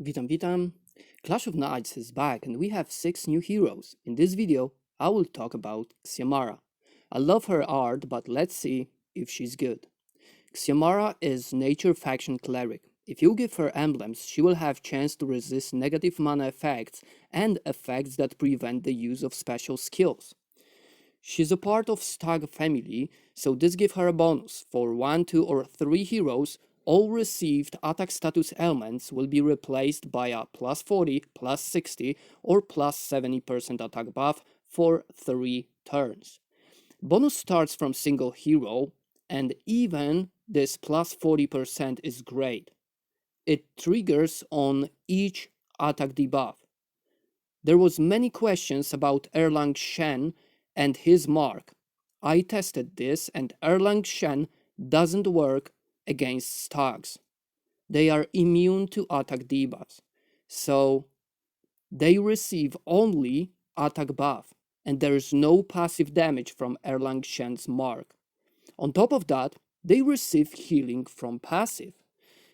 Witam, witam. Clash of Knights is back and we have 6 new heroes. In this video, I will talk about Xiomara. I love her art, but let's see if she's good. Xiomara is Nature Faction Cleric. If you give her emblems, she will have chance to resist negative mana effects and effects that prevent the use of special skills. She's a part of Stag family, so this give her a bonus. For 1, 2 or 3 heroes, all received attack status elements will be replaced by a plus 40, plus 60 or plus 70% attack buff for 3 turns. Bonus starts from single hero and even this plus 40% is great. It triggers on each attack debuff. There was many questions about Erlang Shen and his mark. I tested this and Erlang Shen doesn't work against stags. They are immune to attack debuffs. So they receive only attack buff and there is no passive damage from Erlang Shen's mark. On top of that, they receive healing from passive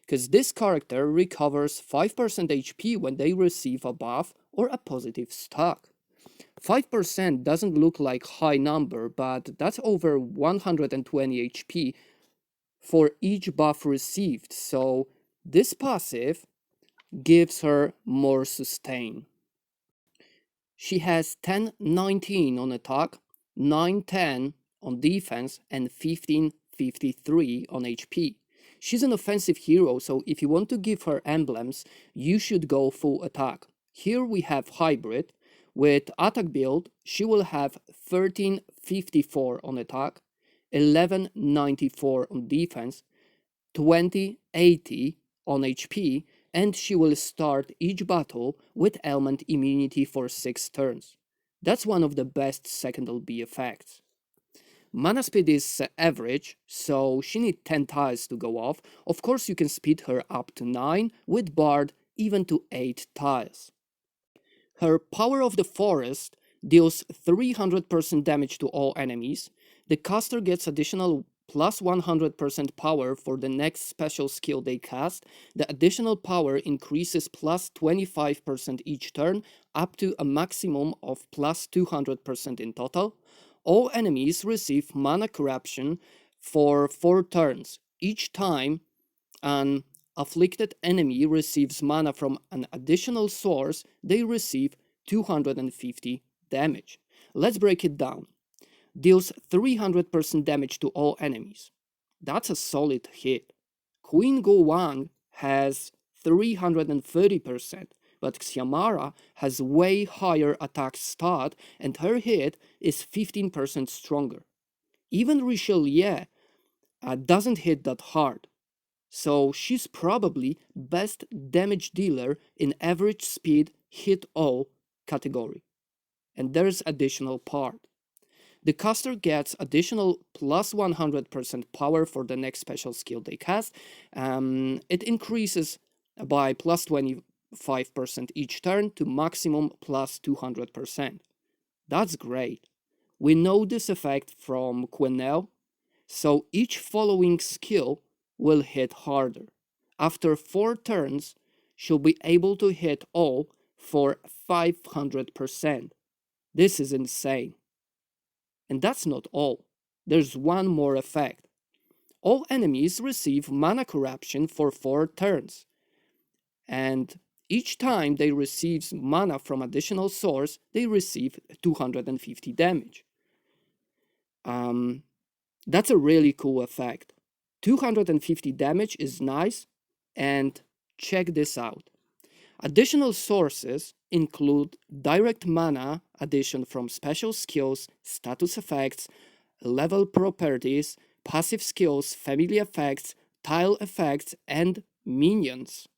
because this character recovers 5% HP when they receive a buff or a positive stack. 5% doesn't look like high number, but that's over 120 HP for each buff received. So this passive gives her more sustain. She has 10 19 on attack, 9 10 on defense, and 15 53 on HP. She's an offensive hero, so if you want to give her emblems, you should go full attack. Here we have hybrid. With attack build, she will have 1354 on attack, 1194 on defense, 2080 on HP, and she will start each battle with element immunity for 6 turns. That's one of the best second LB effects. Mana speed is average, so she needs 10 tiles to go off. Of course, you can speed her up to 9, with Bard even to 8 tiles. Her Power of the Forest deals 300% damage to all enemies. The caster gets additional plus 100% power for the next special skill they cast. The additional power increases plus 25% each turn, up to a maximum of plus 200% in total. All enemies receive mana corruption for 4 turns. Each time an afflicted enemy receives mana from an additional source, they receive 250 damage. Let's break it down. Deals 300% damage to all enemies. That's a solid hit. Queen Go Wang has 330%, but Xiamara has way higher attack stat and her hit is 15% stronger. Even Richelieu uh, doesn't hit that hard, so she's probably best damage dealer in average speed hit all category. And there's additional part. The caster gets additional plus 100% power for the next special skill they cast. Um, it increases by plus 25% each turn to maximum plus 200%. That's great. We know this effect from Quenelle, so each following skill will hit harder. After 4 turns, she'll be able to hit all for 500%. This is insane. And that's not all. There's one more effect. All enemies receive mana corruption for 4 turns. And each time they receive mana from additional source, they receive 250 damage. Um, that's a really cool effect. 250 damage is nice, and check this out. Additional sources include direct mana addition from special skills, status effects, level properties, passive skills, family effects, tile effects, and minions.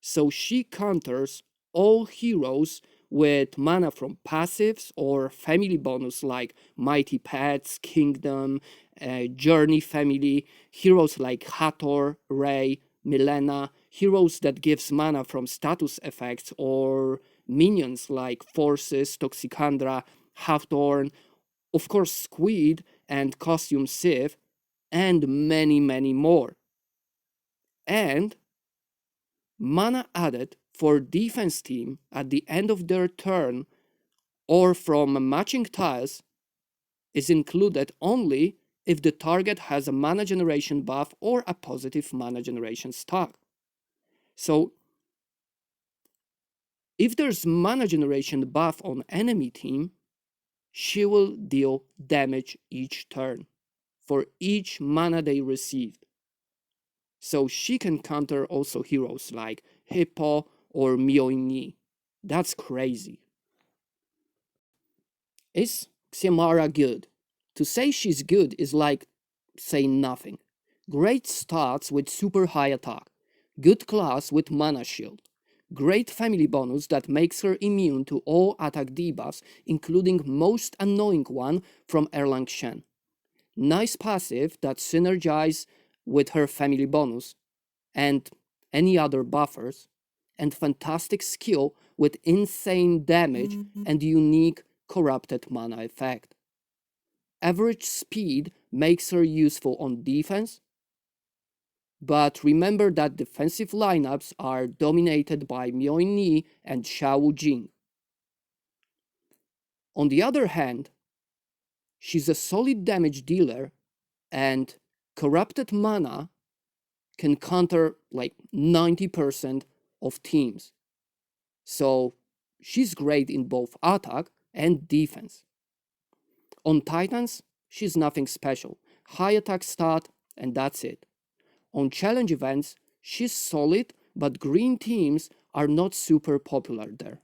So she counters all heroes with mana from passives or family bonus like Mighty Pets, Kingdom, uh, Journey family, heroes like Hathor, Ray, Milena, heroes that gives mana from status effects or minions like Forces, Toxicandra, Halfthorn, of course Squid and Costume Sith, and many, many more. And mana added for defense team at the end of their turn or from matching tiles is included only if the target has a mana generation buff or a positive mana generation stack. So if there's mana generation buff on enemy team, she will deal damage each turn for each mana they received. So she can counter also heroes like Hippo or Mioini. That's crazy. Is Xiamara good? To say she's good is like saying nothing. Great starts with super high attack, good class with mana shield, great family bonus that makes her immune to all attack debuffs, including most annoying one from Erlang Shen. Nice passive that synergize with her family bonus and any other buffers, and fantastic skill with insane damage mm-hmm. and unique corrupted mana effect. Average speed makes her useful on defense, but remember that defensive lineups are dominated by Myoini and Xiao Jing. On the other hand, she's a solid damage dealer and corrupted mana can counter like 90% of teams. So she's great in both attack and defense. On Titans, she's nothing special. High attack stat, and that's it. On challenge events, she's solid, but green teams are not super popular there.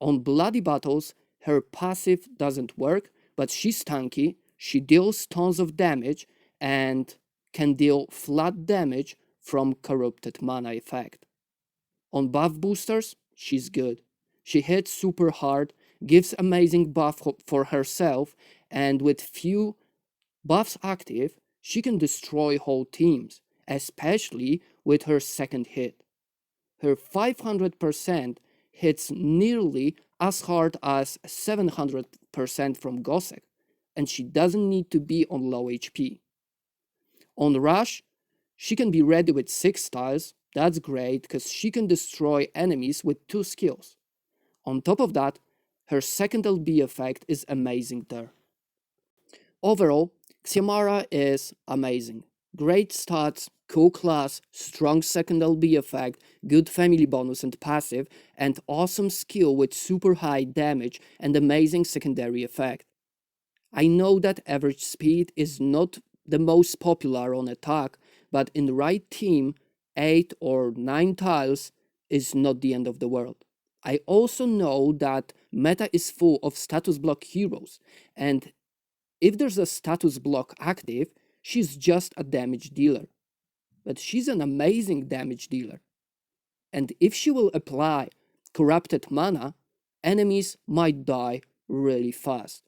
On bloody battles, her passive doesn't work, but she's tanky, she deals tons of damage, and can deal flat damage from corrupted mana effect. On buff boosters, she's good. She hits super hard, gives amazing buff for herself, and with few buffs active, she can destroy whole teams, especially with her second hit. Her 500% hits nearly as hard as 700% from Gosek, and she doesn't need to be on low HP. On Rush, she can be ready with 6 tiles, that's great because she can destroy enemies with 2 skills. On top of that, her second LB effect is amazing there. Overall, Xiamara is amazing. Great stats, cool class, strong second LB effect, good family bonus and passive, and awesome skill with super high damage and amazing secondary effect. I know that average speed is not the most popular on attack, but in the right team, 8 or 9 tiles is not the end of the world. I also know that meta is full of status block heroes, and if there's a status block active, she's just a damage dealer. But she's an amazing damage dealer. And if she will apply corrupted mana, enemies might die really fast.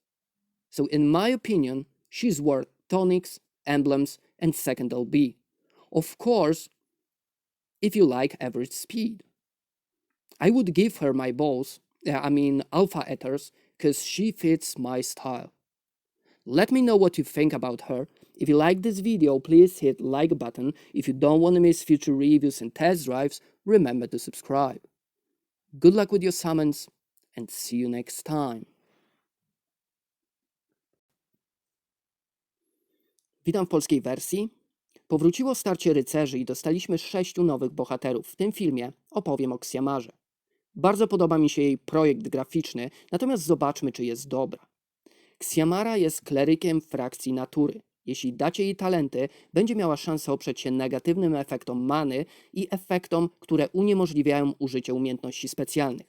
So, in my opinion, she's worth tonics, emblems, and second LB. Of course, if you like average speed. I would give her my balls, I mean alpha ethers, because she fits my style. Let me know what you think about her. If you like this video, please hit like button. If you don't want to miss future reviews and test drives, remember to subscribe. Good luck with your summons and see you next time. Witam w polskiej wersji. Powróciło starcie rycerzy i dostaliśmy sześciu nowych bohaterów. W tym filmie opowiem o Ksiamarze. Bardzo podoba mi się jej projekt graficzny, natomiast zobaczmy, czy jest dobra. Ksiamara jest klerykiem frakcji natury. Jeśli dacie jej talenty, będzie miała szansę oprzeć się negatywnym efektom many i efektom, które uniemożliwiają użycie umiejętności specjalnych.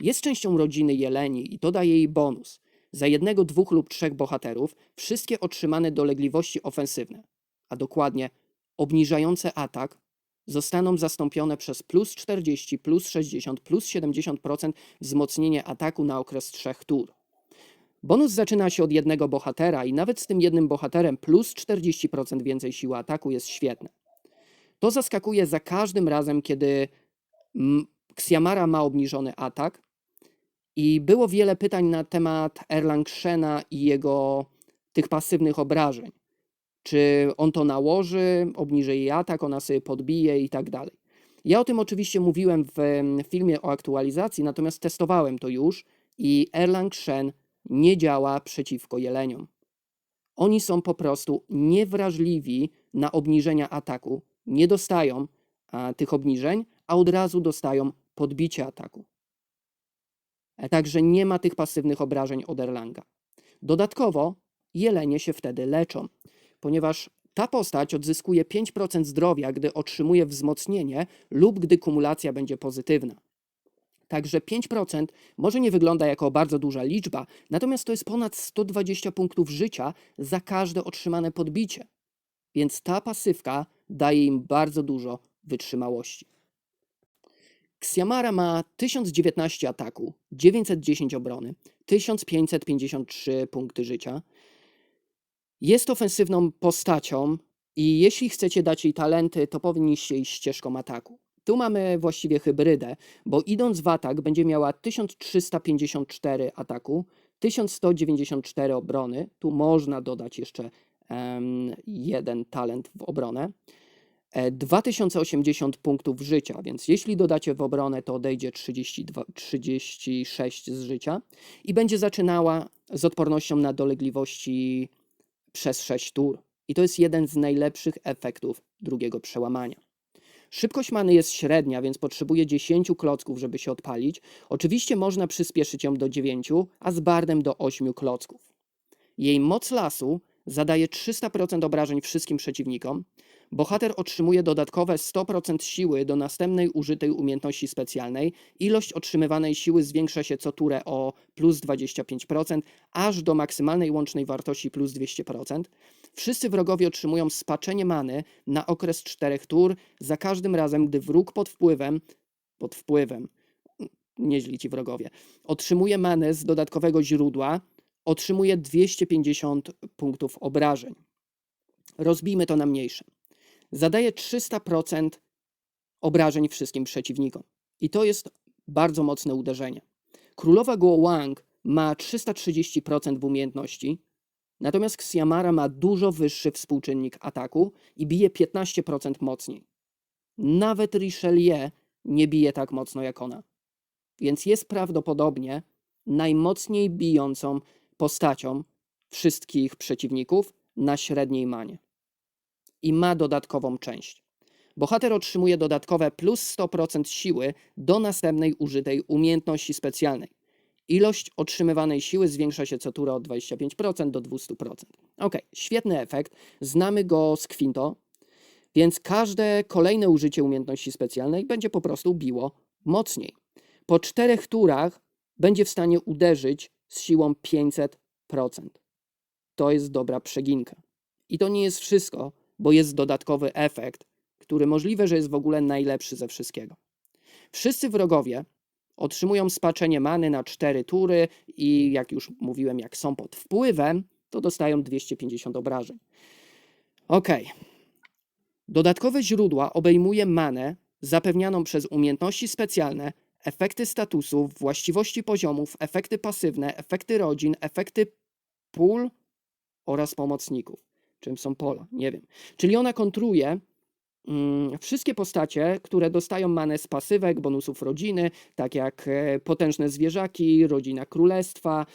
Jest częścią rodziny Jeleni i to daje jej bonus. Za jednego, dwóch lub trzech bohaterów wszystkie otrzymane dolegliwości ofensywne, a dokładnie obniżające atak, zostaną zastąpione przez plus 40, plus 60, plus 70% wzmocnienie ataku na okres trzech tur. Bonus zaczyna się od jednego bohatera i nawet z tym jednym bohaterem plus 40% więcej siły ataku jest świetne. To zaskakuje za każdym razem, kiedy Xiamara ma obniżony atak i było wiele pytań na temat Erlangshena i jego tych pasywnych obrażeń. Czy on to nałoży, obniży jej atak, ona sobie podbije i tak dalej. Ja o tym oczywiście mówiłem w filmie o aktualizacji, natomiast testowałem to już i Erlang Shen nie działa przeciwko jeleniom. Oni są po prostu niewrażliwi na obniżenia ataku, nie dostają a, tych obniżeń, a od razu dostają podbicie ataku. E, Także nie ma tych pasywnych obrażeń od Erlanga. Dodatkowo jelenie się wtedy leczą, ponieważ ta postać odzyskuje 5% zdrowia, gdy otrzymuje wzmocnienie lub gdy kumulacja będzie pozytywna. Także 5% może nie wygląda jako bardzo duża liczba, natomiast to jest ponad 120 punktów życia za każde otrzymane podbicie. Więc ta pasywka daje im bardzo dużo wytrzymałości. Xiamara ma 1019 ataku, 910 obrony, 1553 punkty życia. Jest ofensywną postacią i jeśli chcecie dać jej talenty, to powinniście iść ścieżką ataku. Tu mamy właściwie hybrydę, bo idąc w atak będzie miała 1354 ataku, 1194 obrony. Tu można dodać jeszcze em, jeden talent w obronę. E, 2080 punktów życia, więc jeśli dodacie w obronę, to odejdzie 32, 36 z życia i będzie zaczynała z odpornością na dolegliwości przez 6 tur. I to jest jeden z najlepszych efektów drugiego przełamania. Szybkość many jest średnia, więc potrzebuje 10 klocków, żeby się odpalić. Oczywiście można przyspieszyć ją do 9, a z bardem do 8 klocków. Jej moc lasu zadaje 300% obrażeń wszystkim przeciwnikom. Bohater otrzymuje dodatkowe 100% siły do następnej użytej umiejętności specjalnej. Ilość otrzymywanej siły zwiększa się co turę o plus 25%, aż do maksymalnej łącznej wartości plus 200%. Wszyscy wrogowie otrzymują spaczenie many na okres 4 tur za każdym razem, gdy wróg pod wpływem, pod wpływem, nieźli ci wrogowie, otrzymuje manę z dodatkowego źródła, otrzymuje 250 punktów obrażeń. Rozbijmy to na mniejsze. Zadaje 300% obrażeń wszystkim przeciwnikom. I to jest bardzo mocne uderzenie. Królowa Guo Wang ma 330% w umiejętności, natomiast Xiamara ma dużo wyższy współczynnik ataku i bije 15% mocniej. Nawet Richelieu nie bije tak mocno jak ona. Więc jest prawdopodobnie najmocniej bijącą postacią wszystkich przeciwników na średniej manie. I ma dodatkową część. Bohater otrzymuje dodatkowe plus 100% siły do następnej użytej umiejętności specjalnej. Ilość otrzymywanej siły zwiększa się co turę od 25% do 200%. Ok, świetny efekt. Znamy go z Quinto, więc każde kolejne użycie umiejętności specjalnej będzie po prostu biło mocniej. Po czterech turach będzie w stanie uderzyć z siłą 500%. To jest dobra przeginka. I to nie jest wszystko, bo jest dodatkowy efekt, który możliwe, że jest w ogóle najlepszy ze wszystkiego. Wszyscy wrogowie otrzymują spaczenie many na 4 tury i jak już mówiłem, jak są pod wpływem, to dostają 250 obrażeń. Ok. Dodatkowe źródła obejmuje manę zapewnianą przez umiejętności specjalne, efekty statusów, właściwości poziomów, efekty pasywne, efekty rodzin, efekty pól oraz pomocników. Czym są pola? Nie wiem. Czyli ona kontruje mm, wszystkie postacie, które dostają manę z pasywek, bonusów rodziny, tak jak e, potężne zwierzaki, rodzina królestwa,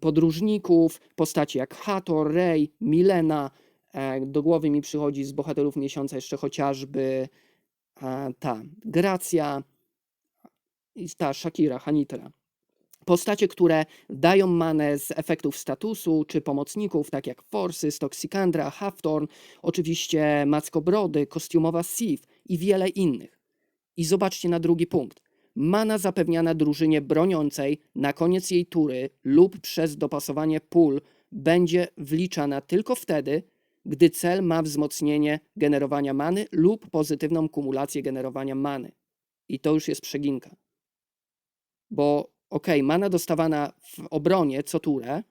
podróżników, postacie jak Hathor, Rey, Milena. E, do głowy mi przychodzi z bohaterów miesiąca jeszcze chociażby e, ta Gracja i ta Shakira, Hanitra. Postacie, które dają manę z efektów statusu czy pomocników, tak jak Forsy, Toxicandra, Haftorn, oczywiście Mackobrody, kostiumowa Sif i wiele innych. I zobaczcie na drugi punkt. Mana zapewniana drużynie broniącej na koniec jej tury lub przez dopasowanie pól będzie wliczana tylko wtedy, gdy cel ma wzmocnienie generowania many lub pozytywną kumulację generowania many. I to już jest przeginka. Bo ok, mana dostawana w obronie co turę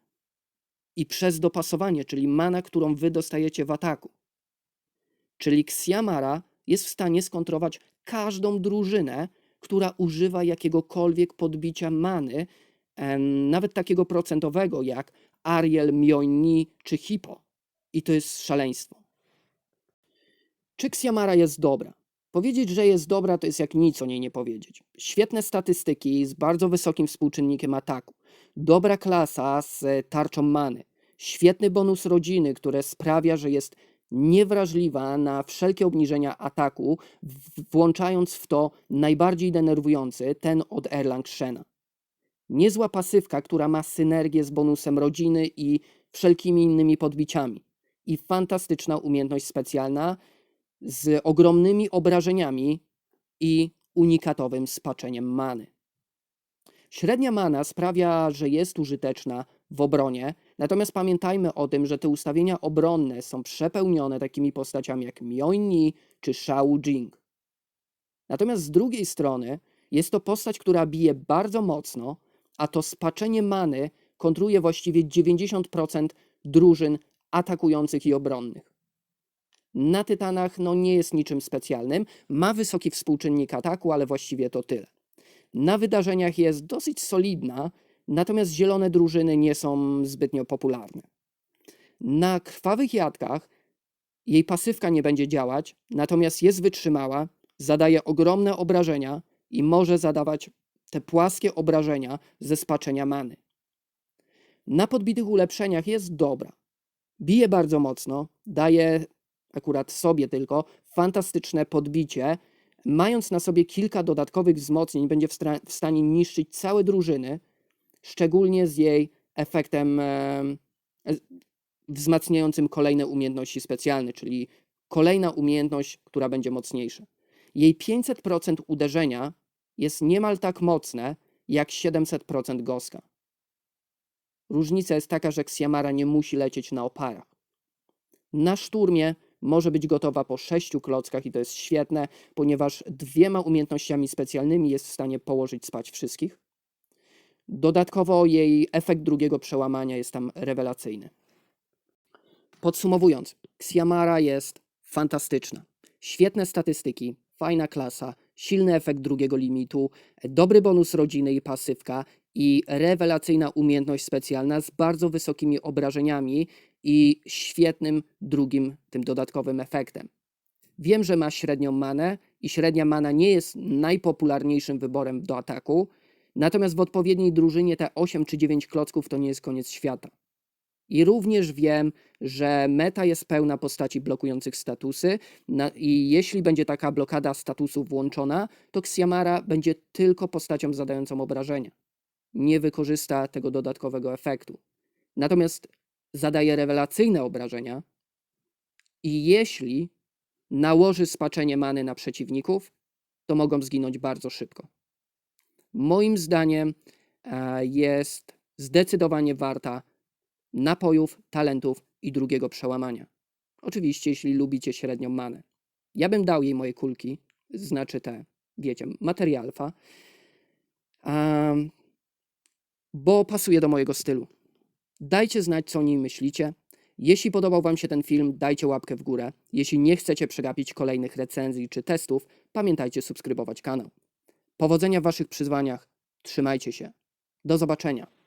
i przez dopasowanie, czyli mana, którą wy dostajecie w ataku. Czyli Xiamara jest w stanie skontrować każdą drużynę, która używa jakiegokolwiek podbicia many, nawet takiego procentowego jak Ariel, Mjolnir czy Hippo. I to jest szaleństwo. Czy Xiamara jest dobra? Powiedzieć, że jest dobra, to jest jak nic o niej nie powiedzieć. Świetne statystyki z bardzo wysokim współczynnikiem ataku. Dobra klasa z tarczą many. Świetny bonus rodziny, które sprawia, że jest niewrażliwa na wszelkie obniżenia ataku, włączając w to najbardziej denerwujący, ten od Erlang Shena. Niezła pasywka, która ma synergię z bonusem rodziny i wszelkimi innymi podbiciami. I fantastyczna umiejętność specjalna z ogromnymi obrażeniami i unikatowym spaczeniem many. Średnia mana sprawia, że jest użyteczna w obronie, natomiast pamiętajmy o tym, że te ustawienia obronne są przepełnione takimi postaciami jak Mjolnir czy Shao Jing. Natomiast z drugiej strony jest to postać, która bije bardzo mocno, a to spaczenie many kontruje właściwie 90% drużyn atakujących i obronnych. Na Tytanach no, nie jest niczym specjalnym, ma wysoki współczynnik ataku, ale właściwie to tyle. Na wydarzeniach jest dosyć solidna, natomiast zielone drużyny nie są zbytnio popularne. Na krwawych jadkach jej pasywka nie będzie działać, natomiast jest wytrzymała, zadaje ogromne obrażenia i może zadawać te płaskie obrażenia ze spaczenia many. Na podbitych ulepszeniach jest dobra. Bije bardzo mocno, daje akurat sobie tylko fantastyczne podbicie. Mając na sobie kilka dodatkowych wzmocnień, będzie w, w stanie niszczyć całe drużyny, szczególnie z jej efektem em, e, wzmacniającym kolejne umiejętności specjalne, czyli kolejna umiejętność, która będzie mocniejsza. Jej 500% uderzenia jest niemal tak mocne jak 700% goska. Różnica jest taka, że Xiamara nie musi lecieć na oparach. Na szturmie może być gotowa po 6 klockach i to jest świetne, ponieważ dwiema umiejętnościami specjalnymi jest w stanie położyć spać wszystkich. Dodatkowo jej efekt drugiego przełamania jest tam rewelacyjny. Podsumowując, Xiamara jest fantastyczna. Świetne statystyki, fajna klasa, silny efekt drugiego limitu, dobry bonus rodziny i pasywka i rewelacyjna umiejętność specjalna z bardzo wysokimi obrażeniami i świetnym drugim, tym dodatkowym efektem. Wiem, że ma średnią manę i średnia mana nie jest najpopularniejszym wyborem do ataku, natomiast w odpowiedniej drużynie te 8 czy 9 klocków to nie jest koniec świata. I również wiem, że meta jest pełna postaci blokujących statusy na, i jeśli będzie taka blokada statusu włączona, to Xiamara będzie tylko postacią zadającą obrażenia. Nie wykorzysta tego dodatkowego efektu. Natomiast zadaje rewelacyjne obrażenia i jeśli nałoży spaczenie many na przeciwników, to mogą zginąć bardzo szybko. Moim zdaniem e, jest zdecydowanie warta napojów, talentów i drugiego przełamania. Oczywiście, jeśli lubicie średnią manę. Ja bym dał jej moje kulki, znaczy te, wiecie, materialfa, em, bo pasuje do mojego stylu. Dajcie znać, co o niej myślicie. Jeśli podobał Wam się ten film, dajcie łapkę w górę. Jeśli nie chcecie przegapić kolejnych recenzji czy testów, pamiętajcie subskrybować kanał. Powodzenia w Waszych przyzwaniach. Trzymajcie się. Do zobaczenia.